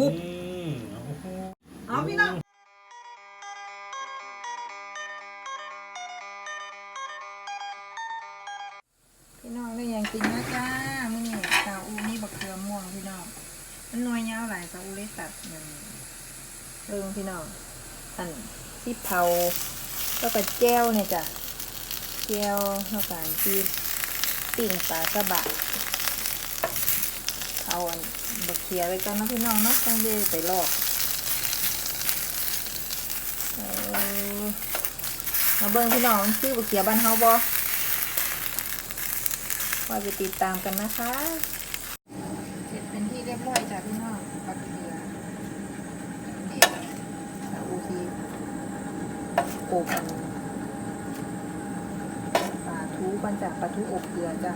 บุบเอาพี่น้องพี่น้องได้ยังกินนะจ้ามื่อนี้สาอูนี่บักเขือม่วงพี่น้องมันน่วยยาวหลายสาอูเลยตัดมันเริ่มพี่น้องอันที่เผาแล้วก็แจ้วเนี่ยจ้ะแจ้วแล้วก็อันที่ปิ่งปลาสะบะ เอาอันบักเขียไว้ก่อนนะพี่น้องเนาะต้องเดไปลอกเออมาเบิ่งพี่น้องชื่อบุกเขียบ้านเฮาบ่ว่าจะติดตามกันนะคะเสร็จเป็นที่เรียบร้อยจ้ะพี่น้องปักเขียเด็ดสาอูทีโอบปลาทูกันจ้ะปลาทูอบเกลือจ้ะ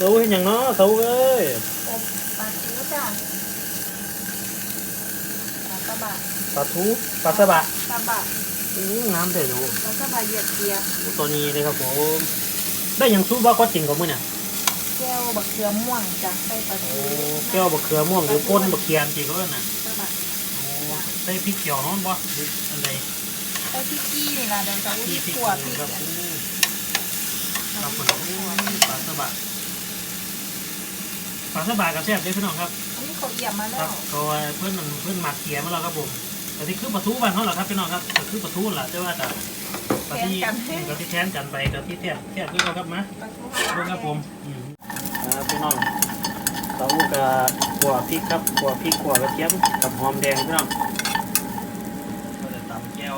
เสาเห็นอย่างเนาะเสาเอ้ยอบปลาทูจ้ะปลาสะบะปลาทูปลาสะบะสะบะอู้น้ำเด็ดดูปลาสะบะเหยียดเกียร์ตัวนี้เลยครับผมได้อย่างซุปว่าก็จริงกับมึงเนี่ยแก้วบักเขือม่วงจ้ะใส่ปลาโอ้ทูแก้วบะเขือม่วงหรือก้นบะเขียนจริงก็น่ะสะบะโอ้ใส่พริกเขียวเนาะบ่หรืออันใดใส่พริกกี้นี่ล่ะเดี๋ยวจะอุ้ที่ยพริกขั่วพริกครับอะอู้ครับผมอู้ปลาสะบะป ลาสะบะกับแซ่บเด้อพี่น้องครับอันนี้เขาเอี่ยมมาคแล้รัวบก็เพื่อนมันเพื่อนหมักเขียมาแล้วครับผมแต่ที่คือปลาทูบ้านเขาเหรอครับพี่น้องครับก็คือปลาทูแหละแต่ว่าแต่ปลาที่กับที่แทนกันไปกับที่แทบแทบคือเขาครับมาปลาทูเบิ่งครับผมอืมครับพี่น้องเต้าหู้กับขัวพริกครับขัวพริกขัวกระเทียมกับหอมแดงพี่น้องก็จะตำแก้ว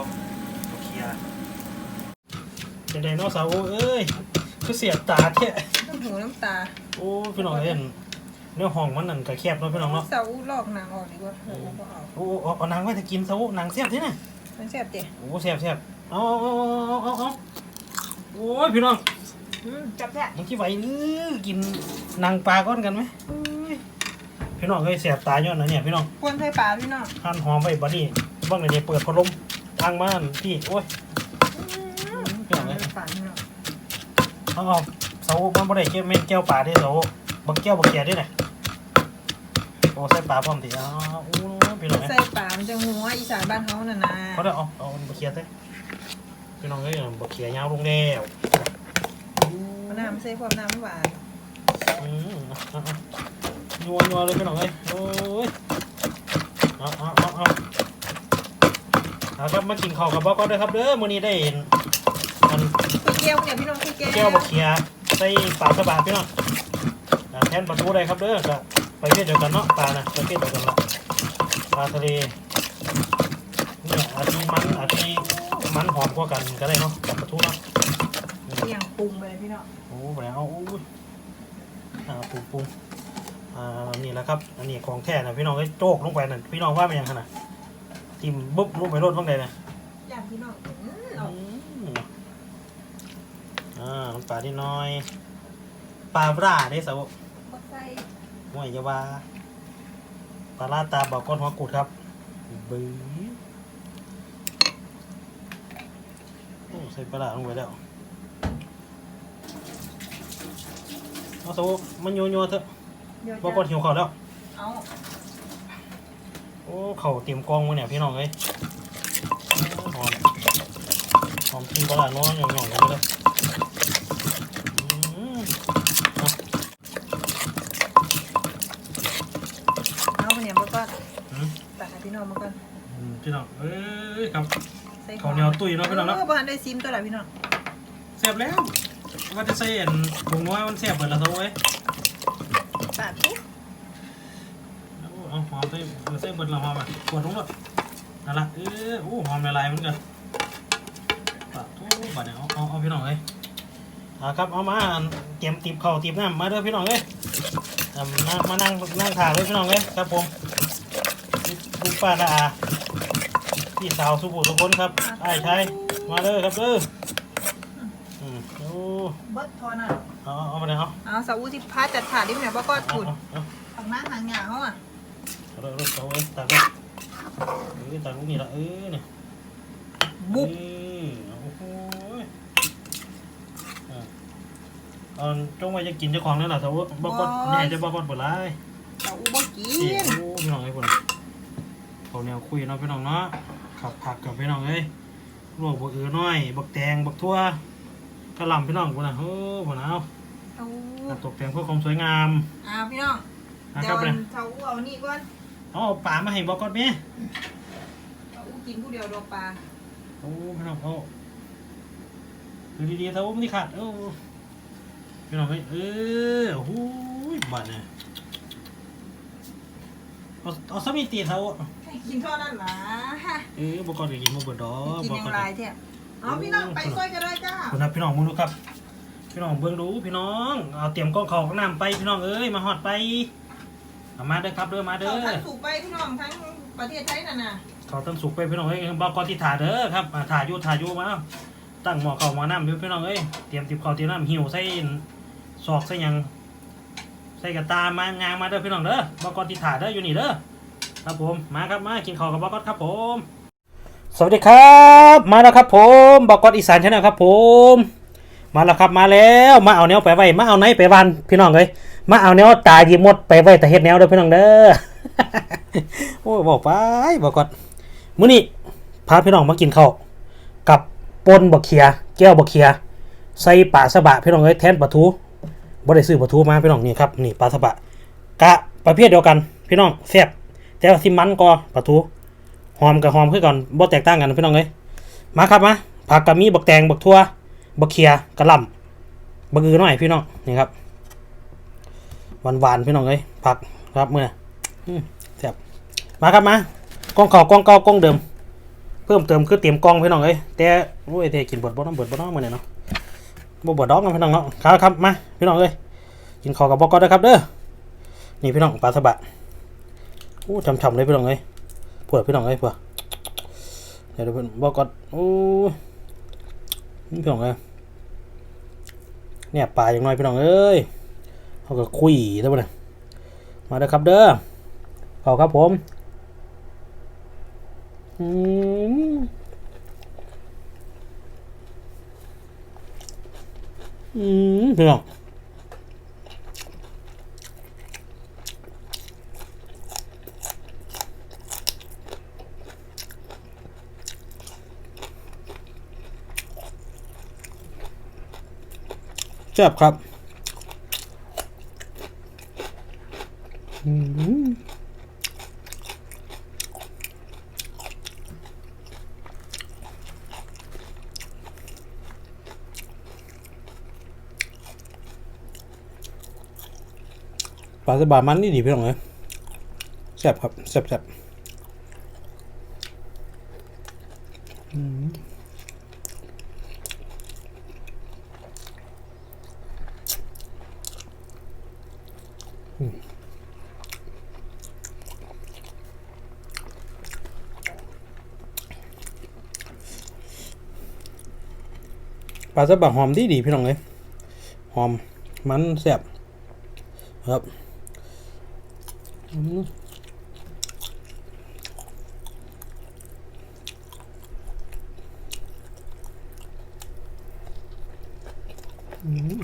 เอาเคียร์จะได้เนาะสาวเอ้ยคือเสียบตาเท่น้ำหูน้ำตาโอ้พี่น้องเห็น เนื้อห้องมันนั่นก็แคบเนาะพี่น้องเนาะเสาอู้ลอกหนังออกดีกว่าเออบ่เอาโอ้เอาเอาหนังไว้จะกินสาวหนังเสียบที่ไหนมันแซ่บเจ๊โอ้เสียบเสียบเอาเอาเอาเอาเอาเอาโอ้ยพี่น้องอืมจับแท้มันคิดไหวหรือกินหนังปลาก้อนกันไหมอุ้ยพี่น้องเคยเสียบตาย้อนนะเนี่ยพี่น้องควนไทยปลาพี่น้องหั่นหอมไว้บัดนี้บ้างเลยเนี่ยเปิดพัดลมทางบ้านพี่โอ้ยปลาปลาพี่น้องเอาเอาเสามันบ่ได้เก็บเม็ดแก้วปลาที่เสา บักแก้วบักเขียดด้วยนะโอ้ใส่ปลาพร้อมทีอ้าวอู้พี่น้องใส่ปลามันจะหัวอีสานบ้านเฮาน่ะนะเขาได้เอาเอาบักเขียดใส่พี่น้องเอ้ยบักเขียดยาวลงแล้วมะนาวมันใส่พวกน้ำหวานอืมเอาเอานัวนัวเลยพี่น้องเอ้ยโอ้ยเอาเอาเอาเอาเอาครับมากินข้าวกับบอกก็ได้ครับเด้อมื้อนี้ได้เห็นมันคือแก้วเนี่ยพี่น้องคือแก้วแก้วบักเขียใส่ปลาสบาพี่น้องอ่า แทนปลาทูได้ครับเด้อก็ไปเพียเดียวกันเนาะปลานะไปเพียเดียวกันละปลาทะเลเนี่ยอาทีมันอาทีมันหอมกว่ากันก็ได้เนาะกับปลาทูเนาะเมี่ยงปรุงเลยพี่น้องโอ้ไปเอาอู้ยอ่าปรุงปรุงอ่านี่แหละครับ อันนี้ของแท้นะพี่น้องก็โจกลงไปนั่นพี่น้องว่าเป็นยังไงนะทิมบุ๊บลงไปรดบ้างเลยนะย่างพี่น้องอืมอืเอามอ่าน้ำปลาที่น้อยปลาร่าได้สาวบ่ใส่ ห่วยอยาวาปลาลาตาบอกก้อนหัวกุดครับบื้อโอ้ใส่ปลาร้าลงไปแล้วเอาสาวมันโยโย่เถอะเดี๋ยวบอกก้อนหิวข้าวแล้วเอาโอ้เข่าวเตรียมกองมาเนี่ยพี่น้องเอ้ยหอมหอมกินปลาร้าน้อยหย่องๆกันไปเลยอืม เอาเนี่ยมาก่อน อืม ตักให้พี่น้องมาก่อน อืมพี่น้องเอ้ยครับ ใส่ข้าวเหนียวตุ้ยเนาะพี่น้องเนาะเออบ่ทันได้ซิมตัวละพี่น้องแซ่บแล้วว่าจะใส่อันผงว่ามันแซ่บเบิดและเท่าเว้ยปาดปุ๊บเอาเอาหอมใส่ใส่เบิดและหอมอะกดลงหมดนั่นละเออโอ้หอมละลายเหมือนกันปะโอ้บัดเนี่ยเอาเอาเอาพี่น้องเอ้ยอ่าครับเอามาอันเตรียมติบข้าวติบน้ำมาเด้อพี่น้องเอ้ยอ่ามามานั่งนั่งถ่ายเลยพี่น้องเอ้ยครับผมลูกป้าน้าอา พี่สาวสุภูทุกคนครับไอ้ายชายมาเด้อครับเด้ออืมโอ้เบิดทอน่ะเอาเอาเอาไปเลยเอาเอาสาวูที่พาจัดถาดดิเนี่ยบ่ก็เอาขุดเอาเอาตักน้ำหางหยาเขาอะเอาเลยเอาเลยเอาเลยตักเลยเออตักลูกนี่ละเออเนี่ยบุบเออโอ้โหอะเอาจงไว้จะกินเจ้าของนั่นแหละแต่ว่าบอกก่อนเนี่ยจะบอกก่อนเปิดไลน์เต้าอูบ่กิเสียนโอ้พี่น้องไอ้คนเขาแนวคุยเนาะพี่น้องเนาะ ขับผักกับพี่น้องเอ้ยลวกบักเอือน้อยบักแตงบักทั่วกระหล่ำพี่น้องคนน่ะเฮ้อคนน่ะเอาเต้าอูมาตกแต่งเพื่อความสวยงามอ้าวพี่น้องนะเดี๋คยรับวเนี่ยเต้าอูเอานี่ก่อนเอาเอาป่ามาให้บอกก่อนแม่เต้าอูกินผู้เดียวดอกปลาโอ้พี่น้องเอาดูดีๆเท่าไม่ได้ขาดเอ้าพี่น้องเอ้ยเออโอ้โหบาดเนี่ย เอาเอาสามีตีเท่าให้กินเท่านั้นล่ะฮะเออบอกก่อนจะกินมาเบิดดอกกินบอกยังก่อนไรแท้เอาพี่น้องไปซอยกันเลยจ้าคุณนะพี่น้องมึงดูครับ พี่น้องเบิ่งดูพี่น้องเอาเตรียมกล้องเขาข้างน้ำไปพี่น้องเอ้ยมาหอดไปเอามาเด้อครับเด้อมาเด้เขาอทั้งสูบไปพี่น้องทั้งประเทศไทยนั่นน่ะเขาตั้งสุกไปพี่น้องเอ้ยบอกก่อนที่ถ่าเด้อครับอ่าถ่าอยู่ถ่าอยู่มาตั้งหม้อข้าวหม้อน้ำอยู่พี่น้องเอ้ยเตรียมติบข้าวเตรียมน้ำหิวใส่ซอกใส่หยัง ใส่กระตามางางมาเด้อพี่น้องเด้อบอกก่อนที่ถ่าเด้ออยู่นี่เด้อครับผมมาครับมากินข้าวกับบอกก่อครับผม สวัสดีครับ มาแล้วครับ ผมบอกกอนอีสานชาแนลครับ ผม มาแล้วครับมาแล้วมาเอาแนวไปไว้มาเอาไหนไปวันพี่น้องเลยมาเอาแนวตายยีมดไปไว้แต่เฮ็ดแนวเด้อพี่น้องเด้อโอ้บอกไปบอกก่อมื้อนี้พาพี่น้องมากินข้าวกับปนบักเขียแก้วบักเขียใส่ปลาสะบะพี่น้องเอ้ยแทนปลาทู บ่ได้ซื้อปลาทูมาพี่น้องนี่ครับนี่ปลาสบะกะประเภทเดียวกันพี่น้องแซ่บแต่ว่าสิมันกว่าปลาทูหอมกับหอมคือก่อนบ่แตกต่างกันพี่น้องเอ้ยมาครับมาผักกะมีบักแตงบักทั่วบักเขียกะลำบักอือหน่อยพี่น้องนี่ครับหวานหวานๆพี่น้องเอ้ยผักครับเมื่อแซ่บมาครับมากล้องเก่ากล้องเก่ากล้องเดิม เพิ่มเติมคือเตรียมกล้องพี่น้องเอ้ยแต่โอ้ยเทกินบดบ่น้ำบดบ่น้ำมื้อนี้เนาะ บ่บิดดอกนะพี่น้องเนาะครับครับมาพี่น้องเอ้ยกินข้าวกับบ่ก็ได้ครับเด้อนี่พี่น้องปลาสบะโอ้ช่ำๆเลยพี่น้องเอ้ยปวดพี่น้องไอ้ยปวดเดี๋ยวเดี๋ยวเพิ่นบอกก่อนโอ้นี่พี่น้องเอ้ยเนี่ยปลาอย่างน้อยพี่น้องเอ้ยเขาก็คุยได้ปะเนี่ยมาเด้อครับเด้อเอาครับผม อืม อืมพี่น้องแซ่บครับอืมปลา สบามันนี่ดีพี่น้องเอ้ยแซ่บครับแซ่บแซ่บปลาสบะหอมดีดีพี่น้องเลยหอมมันแซ่บครับ อืมอืม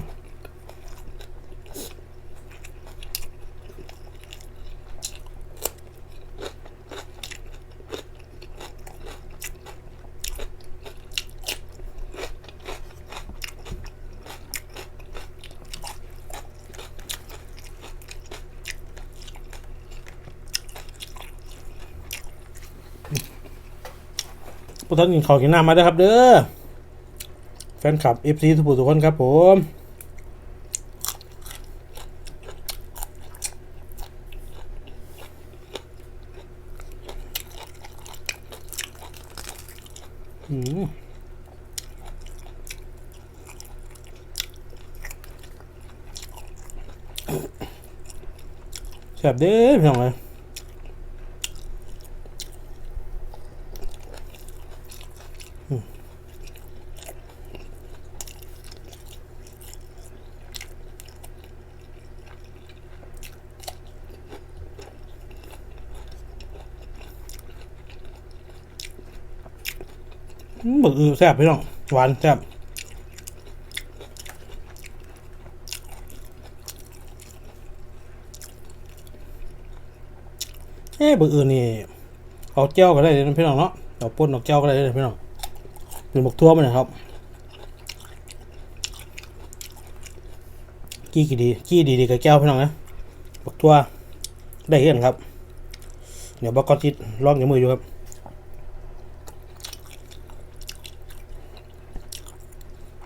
พวกท่านกินข้าวกินน้ำมาด้อครับเด้อแฟนคลับ FC ทุกผู้ทุกคนครับผมอืมแซ่บเด้อพี่น้องเลย บักอือแซ่บพี่น้องหวานแซ่บเอ้เบอร์อื่นนี่เอาเจ้าก็ได้เลยพี่น้องเนาะเอาป่นเอาเจ้าก็ได้เลยพี่น้องเป็นบกทั่วมันนะครับกี้กี่ดีกี้ดีดีกับแก้วพี่น้องนะบกทั่วได้เห็นครับ เดี๋ยวบอกกอนจิตลองในมืออยู่ครับอื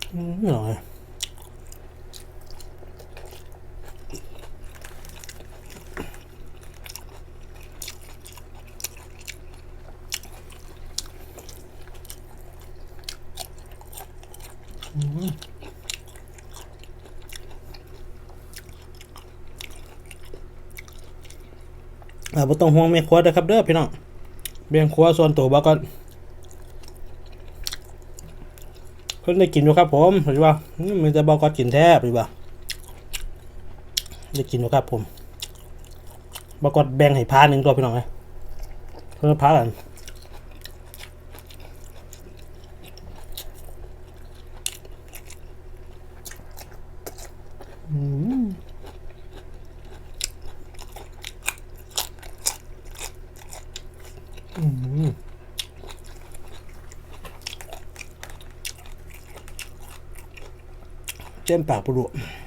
ม หน่อยอ่าบ่ต้องห่วงแม่ครัวเด้อครับเด้อพี่น้องเบียครัวส่วนตัวบอกก่อน เพิ่นได้กินอยู่ครับผมเห็นว่ามันจะบอกก็กินแทบดีว่าได้กินอยู่ครับผมบอกก็แบ่งให้พาหนึ่งตัวพี่น้องเลยเพิ่นพากันอืม อืมเจ้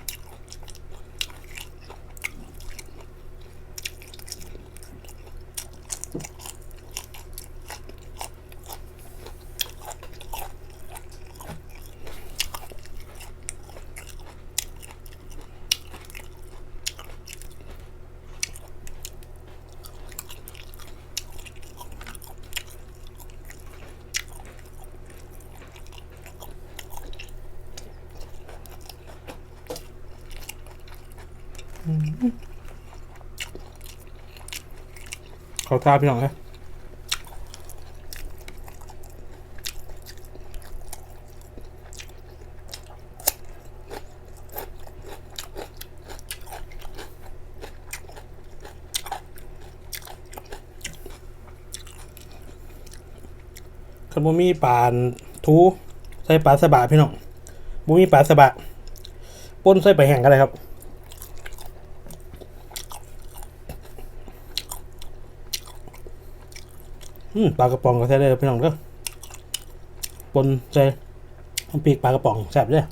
เขาทาพี่น้องเลยคันบ่มีปานทูใส่ปลาสบะพี่น้องบ่มีปลาสบะป่นใส่ไปลาแห้งกันเลยครับ อืมปลากระป๋องก็ใช้ได้พี่น้องก็ปนใส่น้ำปีกปลากระป๋องแซ่บเลยอื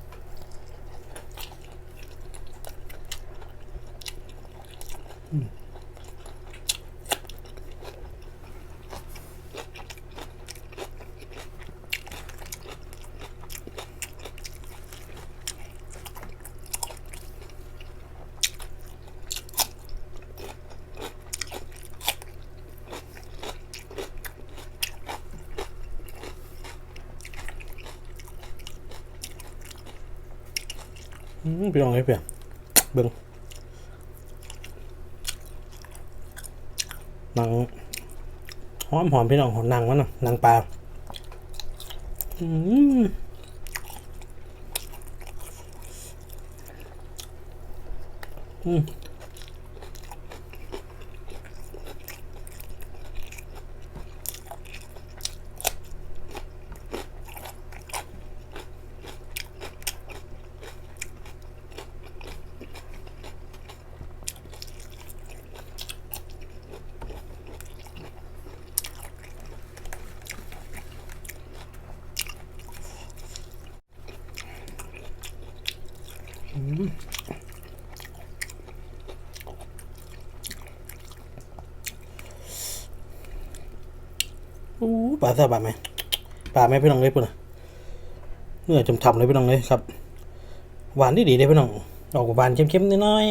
พี่น้องให้เปลี่ยนเบิ่งหนังหอมหอมพี่น้องหอมหนังมันน่ะหนังปลาอืมอืม อู้ปลาแซ่บปลาไหมปลาไหมพี่น้องเลยปุ่นน่ะเนื้อจำทำเลยพี่น้องเลยครับ หวานดีดีเลยพี่น้องออกหวานเค็มๆน้อย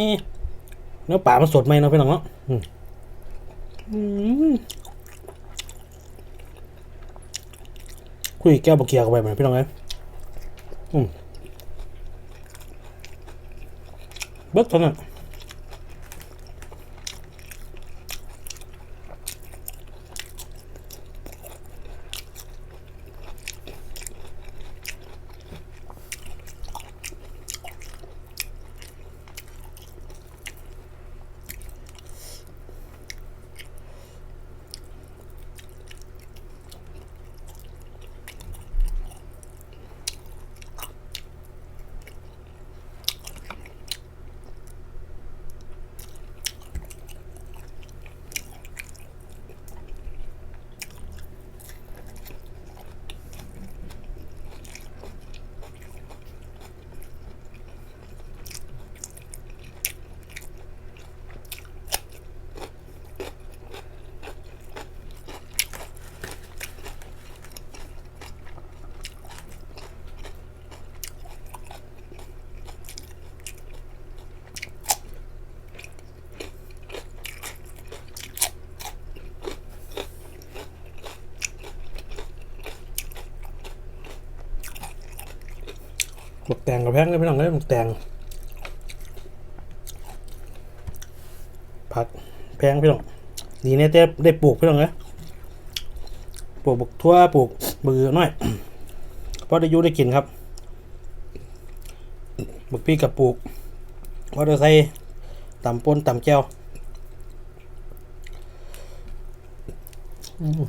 ๆเนื้อปลามันสดไหมเนาะพี่น้องเนาะคุยแก้วบกเกียร์กันไปเหมือนพี่น้องเลยอืม เงกับแพงเลยพี่น้องเลยมึกแตงผักแพงพี่น้องดีเนี่ยได้ได้ปลูกพี่น้องเลยปลูกบกทั่วปลูกบือหน่อยเพราะได้ยูได้กินครับบักพี่กับปลูกเพราะได้ใส่ตำปนตำแก้วอืมอืม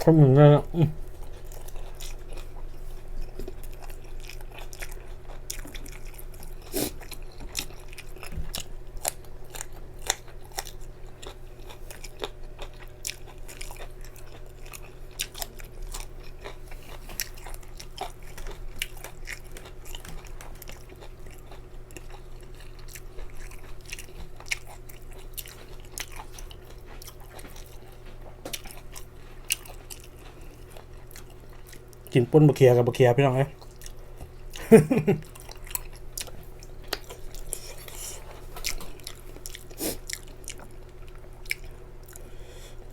ทำเหมือนกันอะ กินป่นบะเคียกับบะเคียพี่น้องเอ้ย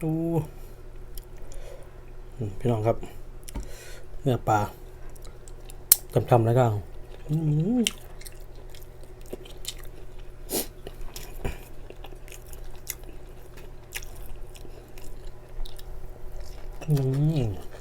ดูอืมพี่น้องครับ เนื้อปลาจำๆแล้วก็อืมอืม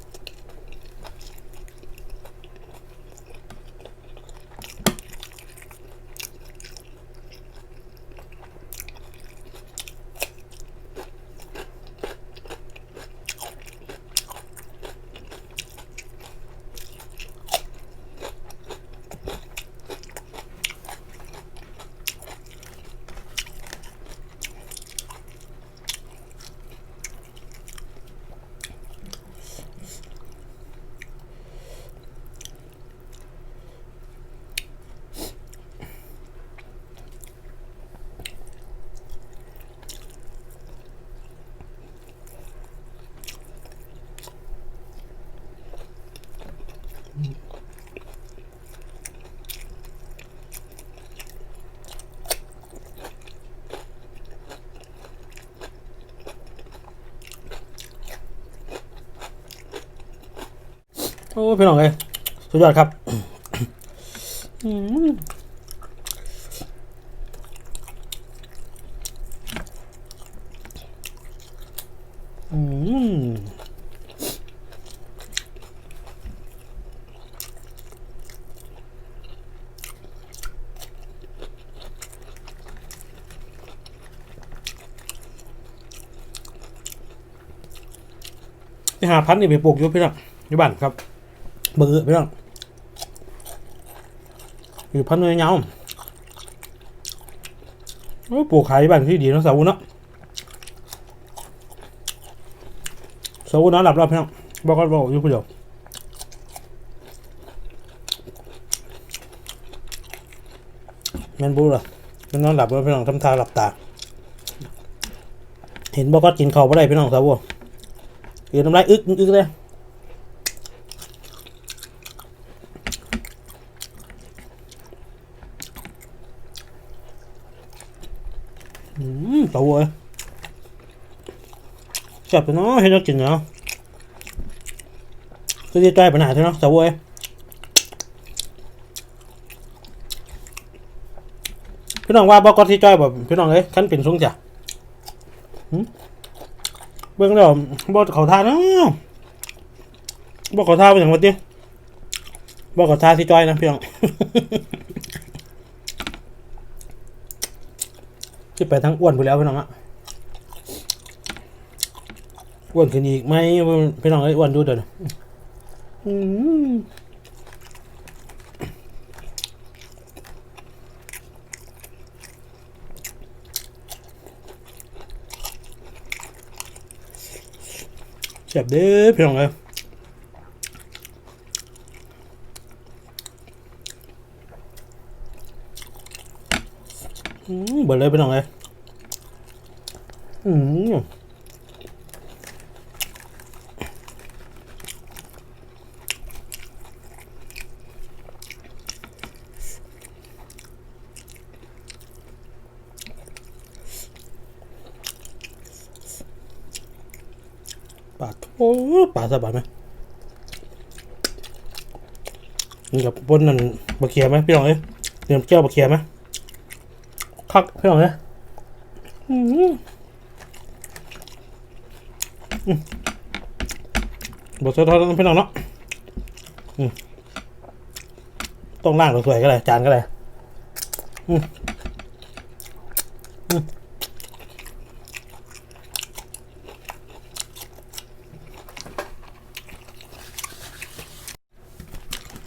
โอ้พี่น้องเอ้ยสุดยอดครับ อืมอืม ที่หาพันนี่ไปปลูกอยู่พี่น้องอยู่บ้านครับเบื่อพี่น้องอยู่พันเงาโอ้ปลูกขายบ้านที่ดีนะสาวเนาะสาวเนาะหลับรอบพี่น้องบอกก็บอกอยู่ผู้เดียวแมนบูเหรอมันนอนหลับแล้วพี่น้องทำตาหลับตา เห็นบอกก็กินข้าวไม่ได้พี่น้องสาว กินน้ำลายอึกอึกเลยอืมต่าเว้ยจับไปเนาะให้เรากินเนาะก็จะใจปัญหาใช่เนาะต่าเว้ยพี่น้องว่าบอกก็ที่จ้อยแบบพี่น้องเอ้ยขั้นเป็นสูงจ้ะหึ เบื้องเดียวบอกเขาทานบอกเขาท่าเป็นอย่างวันเดียวบอกเขาทานที่จ้อยนะพี่น้องที่ไปทั้งอ้วนไปแล้วพี่น้องอะอ้วนขึ้นอีกไหมพี่น้องไอ้อ้วนดูเดี๋ยวนะอืม เจ็บเด้อพี่น้องเอ้ยเบิดเลยพี่น้องเอ้ยอืม ปาดโอ้ปาด สบายไหมนี่กับบนนั่นบะเขียไหมพี่น้องเอ้ยเตรียมเจ้าบะเขียไหมคักพี่น้องเอ้ยอืมอืมบทสวดทอดพี่น้องเนาะต้องล่างสวยๆก็เลยจานก็เลยอืม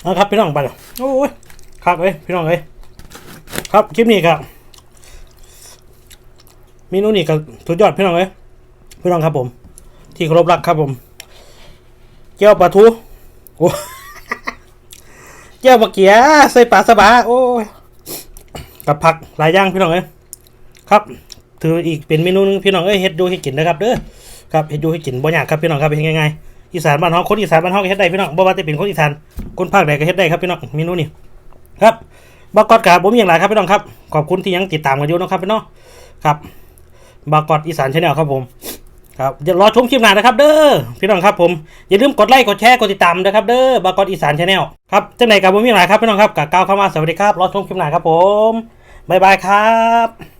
เอาครับพี่น้องไปโอ้ยครับเอ้ยพี่น้องเอ้ยครับคลิปนี้ครับเมนูนี้ก็สุดยอดพี่น้องเอ้ยพี่น้องครับผม ที่เคารพรักครับผมเจ้าปลาทูโอ้เจ้าปลาเกียใส่ปลาสบาโอ้ยกับผักหลายอย่างพี่น้องเอ้ยครับ ถืออีกเป็นเมนูหนึงพี่น้องเอ้ยเฮ็ดดูให้กินนะครับเด้อครับเฮ็ดดูให้กินบ่ยากครับพี่น้องครับเป็นง่ายๆ อีสานบ้านเฮาคนอีสานบ้านเฮาก็เฮ็ดได้พี่น้องบ่ว่าจะเป็นคนอีสานคนภาคใดก็เฮ็ดได้ครับพี่น้องเมนูนี้ครับบากอดครับผมมีอย่างไรครับพี่น้องครับขอบคุณที่ยังติดตามกันอยู่นะครับพี่น้องครับบากอดอีสานชาแนลครับผมครับเดี๋ยวรอชมคลิปหน้านะครับเด้อพี่น้องครับผมอย่าลืมกดไลค์กดแชร์กดติดตามนะครับเด้อบากอดอีสานชาแนลครับจังไหนกับผมมีอย่างไรครับพี่น้องครับกับก้าวเข้ามาสวัสดีครับรอชมคลิปหน้าครับผมบ๊ายบายครับ